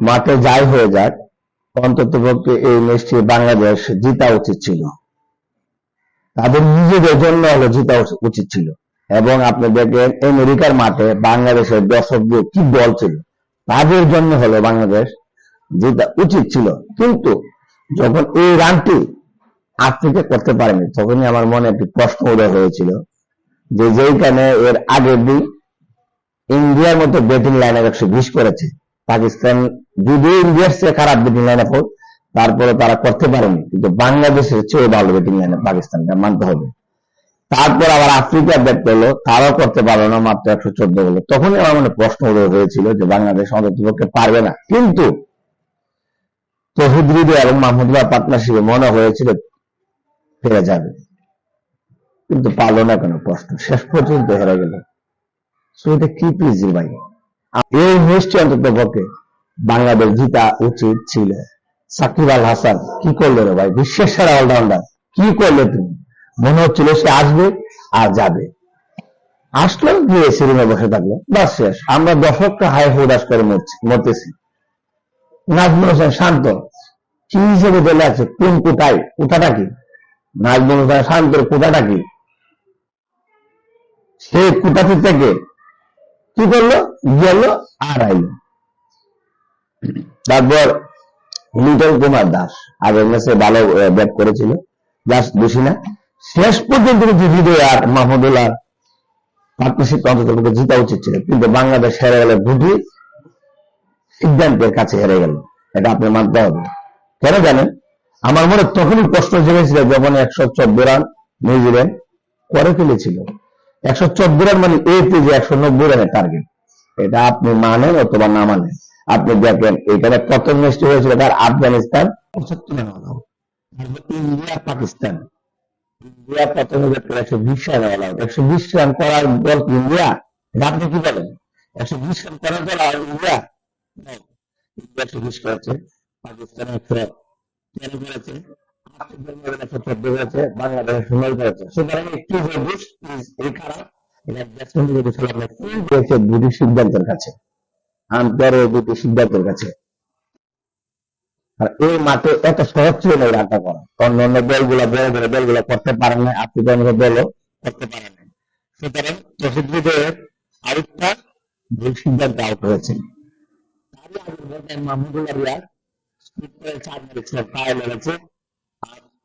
মাঠে যাই হয়ে যাক অন্তত পক্ষে এই ম্যাচটি বাংলাদেশ জিতা উচিত ছিল। তাদের নিজেদের জন্য হলো জিতা উচিত ছিল। এবং আপনি দেখেন, আমেরিকার মাঠে বাংলাদেশের দর্শকদের কি দল ছিল, তাদের জন্য হলো বাংলাদেশ যেটা উচিত ছিল। কিন্তু যখন এই রানটি আফ্রিকা করতে পারেনি, তখনই আমার মনে একটি প্রশ্ন উদয় হয়েছিল যে, যেইখানে এর আগের দিন ইন্ডিয়ার মতো ব্যাটিং লাইন একশো বিশ করেছে পাকিস্তান যদিও ইন্ডিয়ার চেয়ে খারাপ ব্যাটিং লাইন আপ তারপরে তারা করতে পারেনি। কিন্তু বাংলাদেশের চেয়ে ভালো ব্যাটিং লাইন পাকিস্তানকে মানতে হবে। তারপর আবার আফ্রিকা ব্যাট পেল তারাও করতে পারল না, মাত্র একশো চোদ্দ হলো তখনই আমার মনে প্রশ্ন হয়েছিল যে বাংলাদেশ অন্ততপক্ষে পারবে না। কিন্তু তহিদ হৃদয় এবং মাহমুদুল্লাহ পার্টনারশিপে মনে হয়েছিল ফিরে যাবে। কিন্তু পারল না কেন প্রশ্ন? শেষ পর্যন্ত হেরে গেল। সো কি পিজি ভাই? এই ম্যাচটি অন্তত পক্ষে বাংলাদেশ জিতা উচিত ছিল। সাকিব আল হাসান কি করল রে ভাই? বিশ্বের সেরা অলরাউন্ডার কি করলে তুমি? মনে হচ্ছিল সে আসবে আর যাবে। আসলো, গিয়ে সিরিমে বসে থাকল। বাস শেষ। আমরা দর্শককে হাই হুদাস করে মরছি- মরতেছি। নাজমুল হোসেন শান্ত। কি হিসেবে চলে আছে? কোন কোথায়? কোথাটা কি? নাজমুল হোসেন শান্তর কোথাটা কি? সে কোথাটি থেকে কি করল? গেল আর আইলো তারপর লিটন কুমার দাস, আগের ম্যাচে ভালো ব্যাট করেছিল। জাস্ট দোষী না। শেষ পর্যন্ত কিন্তু হৃদয় আর মাহমুদুল্লাহ পার্টনারশিপ অন্তত জিতা উচিত ছিল। কিন্তু বাংলাদেশ হেরে গেল দুটি সিদ্ধান্তের কাছে হেরে গেল। এটা আপনি মানতে হবে। কেন জানেন? আমার মনে তখনই প্রশ্ন জেগেছিল যখন একশো চোদ্দ রান নিউজিল্যান্ড করে ফেলেছিল। একশো চোদ্দ রান মানে এই যে একশো নব্বই রানের টার্গেট এটা আপনি মানেন অথবা না মানেন। আপনি দেখেন এখানে প্রথম ম্যাচটি হয়েছিল তার আফগানিস্তান? পঁচাত্তর run all India, Pakistan. India প্রথমে একশো বিশ রান out। একশো বিশ রান করার দল ইন্ডিয়া? আপনি কি বলেন? একশো বিশ রান করার দল আর ইন্ডিয়া? ইন্ডিয়া একশো বিশ করেছে পাকিস্তান একশো তেরো করেছে? করেছে বাংলাদেশ একশো নয় করেছে সুতরাং একটি বুশ এই খারাপ এটা ব্যাটসম্যান যদি খেলা আপনার ফুল রয়েছে দুটি সিদ্ধান্তের কাছে আম্পায়ারের দুটি সিদ্ধান্তের কাছে আর এই মাঠে এত সহজ ছিল না এই করা অন্য অন্য দলগুলো বড় বড় দলগুলো করতে পারে না আপনি আফ্রিকান দলও করতে পারে না সুতরাং প্রসিদ্ধদের আরেকটা ভুল সিদ্ধান্ত আউট হয়েছে তারই আগের বলতে মাহমুদুল্লাহ রিয়াদ চার মেরেছে পায়ে মেরেছে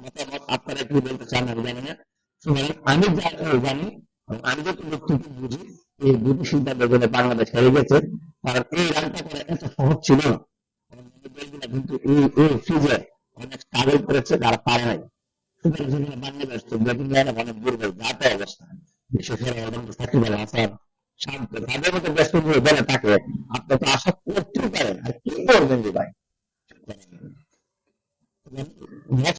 মতামত আপনারা কি বলতে চান আমি জানি না সুতরাং আমি যা জানি, আমি যত বুঝি এই দুটি সিদ্ধান্তের জন্য বাংলাদেশ হেরে গেছে কারণ এই রানটা করা এত সহজ ছিল না কিন্তু এই এই ফ্রিজে অনেক করেছে তারা পারে নাই সুতরাং সেখানে বাংলাদেশ তো ব্যাটিং লাইনে অনেক দুর্বল যাতে অবস্থা বিশেষ করে সাকিব আল হাসান শান্ত তাদের মতো তাকে আপনি